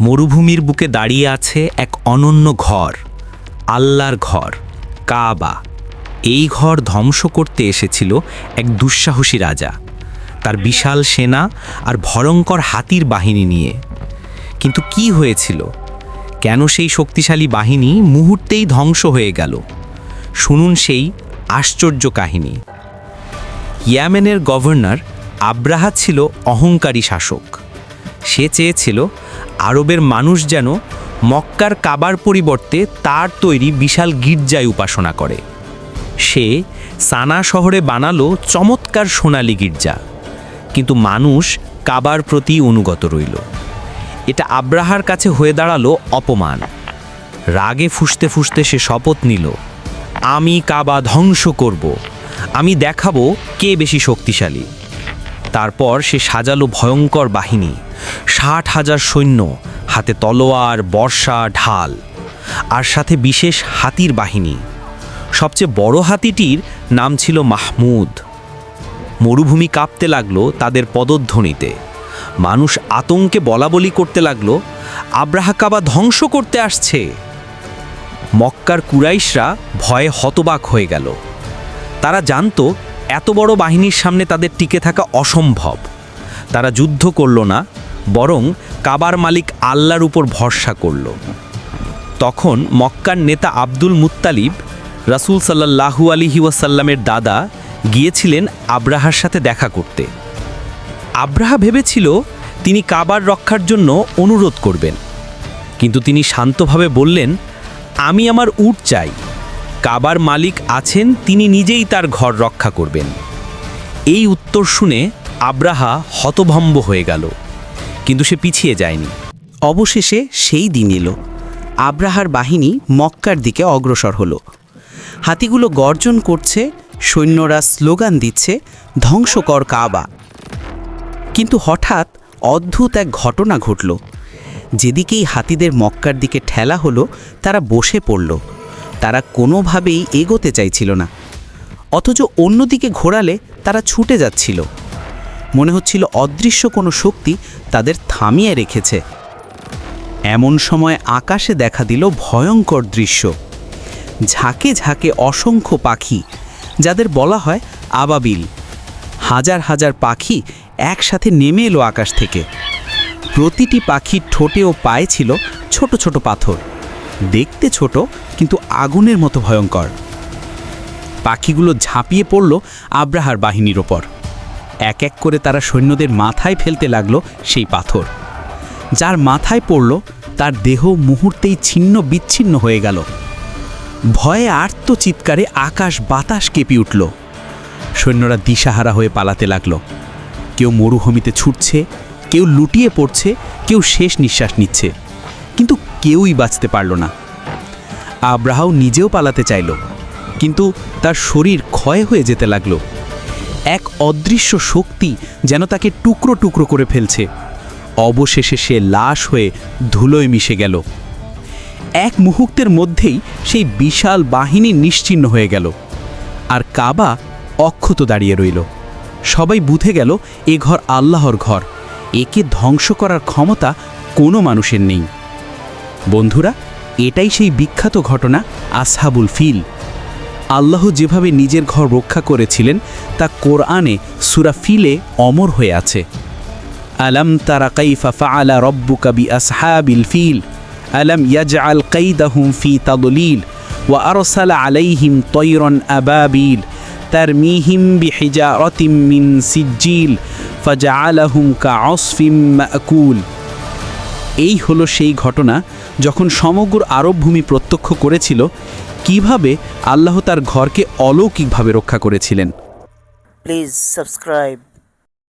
মরুভূমির বুকে দাঁড়িয়ে আছে এক অনন্য ঘর, আল্লাহর ঘর, কাবা। এই ঘর ধ্বংস করতে এসেছিল এক দুঃসাহসী রাজা, তার বিশাল সেনা আর ভয়ঙ্কর হাতির বাহিনী নিয়ে। কিন্তু কি হয়েছিল? কেন সেই শক্তিশালী বাহিনী মুহূর্তেই ধ্বংস হয়ে গেল? শুনুন সেই আশ্চর্য কাহিনী। ইয়ামেনের গভর্নর আব্রাহা ছিল অহংকারী শাসক। সে চেয়েছিল আরবের মানুষ যেন মক্কার কাবার পরিবর্তে তার তৈরি বিশাল গির্জায় উপাসনা করে। সে সানা শহরে বানালো চমৎকার সোনালি গির্জা। কিন্তু মানুষ কাবার প্রতি অনুগত রইল। এটা আব্রাহার কাছে হয়ে দাঁড়াল অপমান। রাগে ফুসতে ফুসতে সে শপথ নিল, আমি কাবা ধ্বংস করব। আমি দেখাবো কে বেশি শক্তিশালী। তারপর সে সাজালো ভয়ঙ্কর বাহিনী। ষাট হাজার সৈন্য, হাতে তলোয়ার, বর্ষা, ঢাল, আর সাথে বিশেষ হাতির বাহিনী। সবচেয়ে বড় হাতিটির নাম ছিল মাহমুদ। মরুভূমি কাঁপতে লাগল তাদের পদধ্বনিতে। মানুষ আতঙ্কে বলাবলি করতে লাগল আব্রাহা কাবা ধ্বংস করতে আসছে। মক্কার কুরাইশরা ভয়ে হতবাক হয়ে গেল। তারা জানতো এত বড় বাহিনীর সামনে তাদের টিকে থাকা অসম্ভব। তারা যুদ্ধ করল না, বরং কাবার মালিক আল্লাহর উপর ভরসা করল। তখন মক্কার নেতা আব্দুল মুত্তালিব, রাসূল সাল্লাল্লাহু আলিহি ওয়াসাল্লামের দাদা গিয়েছিলেন আব্রাহার সাথে দেখা করতে। আব্রাহা ভেবেছিল তিনি কাবার রক্ষার জন্য অনুরোধ করবেন। কিন্তু তিনি শান্তভাবে বললেন, আমি আমার উট চাই। কাবার মালিক আছেন, তিনি নিজেই তার ঘর রক্ষা করবেন। এই উত্তর শুনে আব্রাহা হতভম্ব হয়ে গেল, কিন্তু সে পিছিয়ে যায়নি। অবশেষে সেই দিন এলো। আব্রাহার বাহিনী মক্কার দিকে অগ্রসর হলো। হাতিগুলো গর্জন করছে, সৈন্যরা স্লোগান দিচ্ছে ধ্বংসকর কাবা। কিন্তু হঠাৎ অদ্ভুত এক ঘটনা ঘটল। যেদিকেই হাতিদের মক্কার দিকে ঠেলা হলো, তারা বসে পড়ল। তারা কোনোভাবেই এগোতে চাইছিল না। অথচ অন্যদিকে ঘোরালে তারা ছুটে যাচ্ছিল। মনে হচ্ছিল অদৃশ্য কোনো শক্তি তাদের থামিয়ে রেখেছে। এমন সময় আকাশে দেখা দিল ভয়ঙ্কর দৃশ্য। ঝাঁকে ঝাঁকে অসংখ্য পাখি, যাদের বলা হয় আবাবিল। হাজার হাজার পাখি একসাথে নেমে এলো আকাশ থেকে। প্রতিটি পাখির ঠোঁটে ও পায়ে ছিল ছোট ছোট পাথর। দেখতে ছোট, কিন্তু আগুনের মতো ভয়ঙ্কর। পাখিগুলো ঝাঁপিয়ে পড়ল আব্রাহার বাহিনীর ওপর। এক এক করে তারা সৈন্যদের মাথায় ফেলতে লাগল সেই পাথর। যার মাথায় পড়ল, তার দেহ মুহূর্তেই ছিন্ন বিচ্ছিন্ন হয়ে গেল। ভয়ে আর্ত চিৎকারে আকাশ বাতাস কেঁপে উঠল। সৈন্যরা দিশাহারা হয়ে পালাতে লাগল। কেউ মরুভূমিতে ছুটছে, কেউ লুটিয়ে পড়ছে, কেউ শেষ নিঃশ্বাস নিচ্ছে। কেউই বাঁচতে পারল না। আব্রাহাও নিজেও পালাতে চাইল, কিন্তু তার শরীর ক্ষয় হয়ে যেতে লাগল। এক অদৃশ্য শক্তি যেন তাকে টুকরো টুকরো করে ফেলছে। অবশেষে সে লাশ হয়ে ধুলোয় মিশে গেল। এক মুহূর্তের মধ্যেই সেই বিশাল বাহিনী নিশ্চিহ্ন হয়ে গেল, আর কাবা অক্ষত দাঁড়িয়ে রইল। সবাই বুঝে গেল, এ ঘর আল্লাহর ঘর। একে ধ্বংস করার ক্ষমতা কোনো মানুষের নেই। বন্ধুরা, এটাই সেই বিখ্যাত ঘটনা আসহাবুল ফিল। আল্লাহ যেভাবে নিজের ঘর রক্ষা করেছিলেন, তা কোরআনে সুরা ফিলে অমর হয়ে আছে। আলম তারা কাইফা ফাআলা রব্বুকা বি আসহাবিল ফিল। আলম ইয়াজআল কাইদাহুম ফি তাদলিল। ওয়া আরসালা আলাইহিম তৈরন আবাবিল। তারমিহিম বিহিজারাতিম মিন সিজ্জিল। ফাজআলাহুম কাআসফিম মাকুল। এই হলো সেই ঘটনা যখন সমগ্র আরব ভূমি প্রত্যক্ষ করেছিল কীভাবে আল্লাহ তার ঘরকে অলৌকিকভাবে রক্ষা করেছিলেন প্লিজ subscribe.